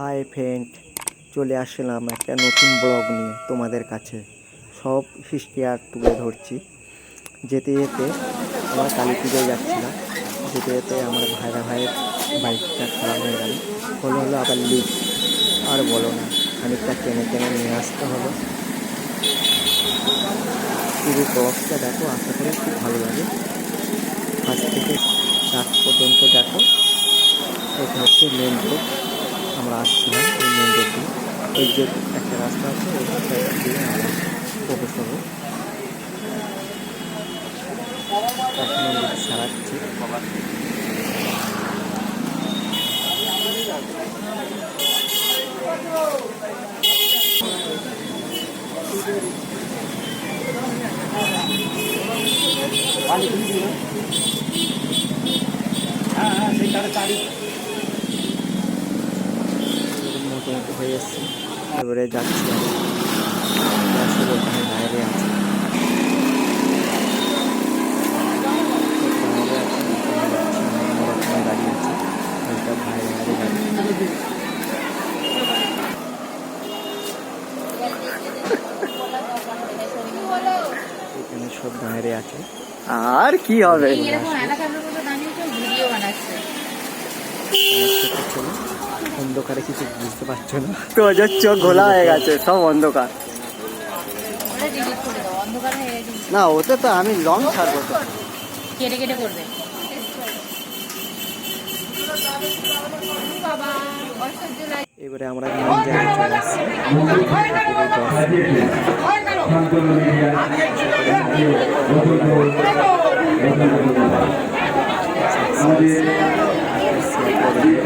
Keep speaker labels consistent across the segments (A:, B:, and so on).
A: Hi friend, চলে আসলাম একটা নতুন ব্লগ নিয়ে তোমাদের কাছে। সব হিস্ট্রি আর তুলে ধরছি। যেতে যেতে আমার কালী পুজোয় যাচ্ছিলাম। যেতে যেতে আমার ভাইরা ভাইয়ের বাইকটা খারাপ হয়ে গেল। হলো হলো আবার লিক আর বলো না, খানিকটা টেনে টেনে নিয়ে আসতে হলো পুরো ব্লগটা দেখো, আশা করি খুব ভালো লাগে। ফার্স্ট থেকে লাস্ট পর্যন্ত দেখো। এটা হচ্ছে মেন রোড আমরা আসছিলাম এই মেন রোড এই যে একটা রাস্তা আছে, ওই রাস্তাটা দিয়ে আমরা প্রবেশ হব এখন আমরা সারাচ্ছি। মোটামুটি হয়ে এসছে এবারে যাচ্ছি আমি আসলে ওখানে বাইরে আছে। বাইরে আছে, ওখানে যাচ্ছি, আছে। এখানে সব বাইরে আছে। আর কি হবে? অন্ধকারে কিছু বুঝতে পারছ না। তো ওদের চোখ ঘোলা হয়ে গেছে সব অন্ধকার। না ওতে তো আমি লং ছাড়বো তো।
B: কেটে কেটে করবে।
A: এবারে আমরা জায়গায় চলে আসছি। পুরো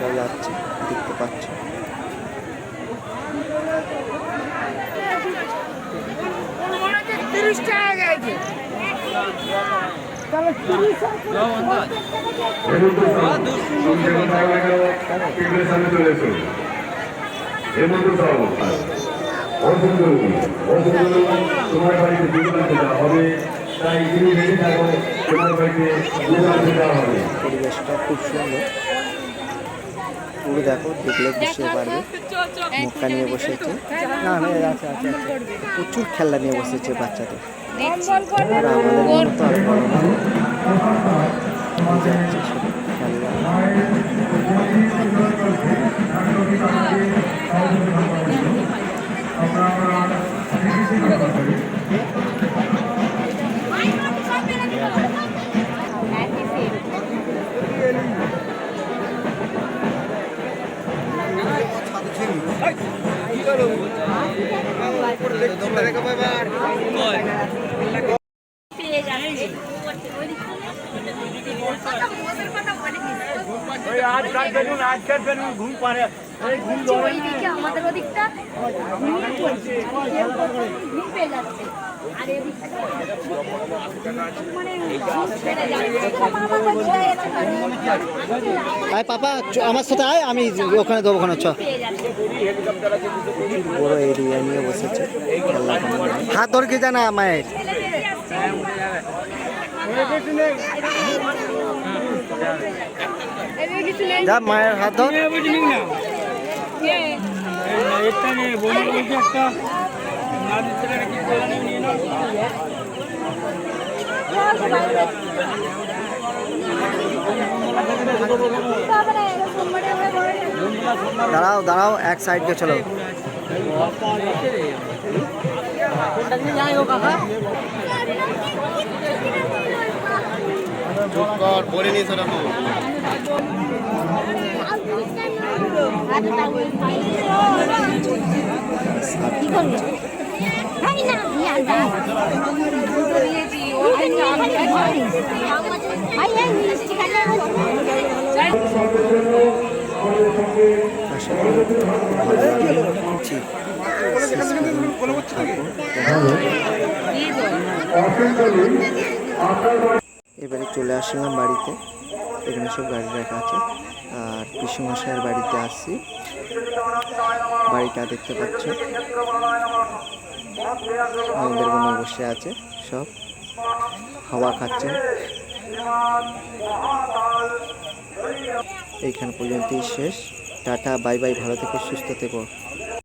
A: দেখতে যাচ্ছে দেখতে পাচ্ছ।
C: আনতে দেওয়া হবে তাই তুমি বেঁচে থাকো তোমার বাড়িতে হবে
A: পরিবেশটা খুব সুন্দর। পুরো দেখো দেখলে বুঝতে পারবে। মক্কা নিয়ে বসেছে। না না এই আছে আছে আছে প্রচুর খেলনা নিয়ে বসেছে বাচ্চাদের। আর আমাদের মতো আর বড় না। সব খেলনা
D: আমাদের ওদিকটা ঘুম পেয়ে যাচ্ছে আর মানে
A: আয় পাপা আমার সাথে আয় আমি ওখানে দেবো ওখানে চ। বড় এরিয়া নিয়ে বসেছে। হাত ধর কে জানা মায়ের? যা মায়ের হাত ধর।
D: ঘরে
A: দাঁড়াও দাঁড়াও এক সাইড কে চলো। সাতটা
D: করবে
A: এবারে চলে আসলাম বাড়িতে। এখানে সব গাড়ি রাখা আছে। আর পিসুমশাইয়ের বাড়িতে আসছি বাড়িটা দেখতে পাচ্ছ। আমাদের বসে আছে সব। হাওয়া খাচ্ছে। এইখান পর্যন্তই শেষ। টাটা বাই বাই ভালো থেকো সুস্থ থেকো।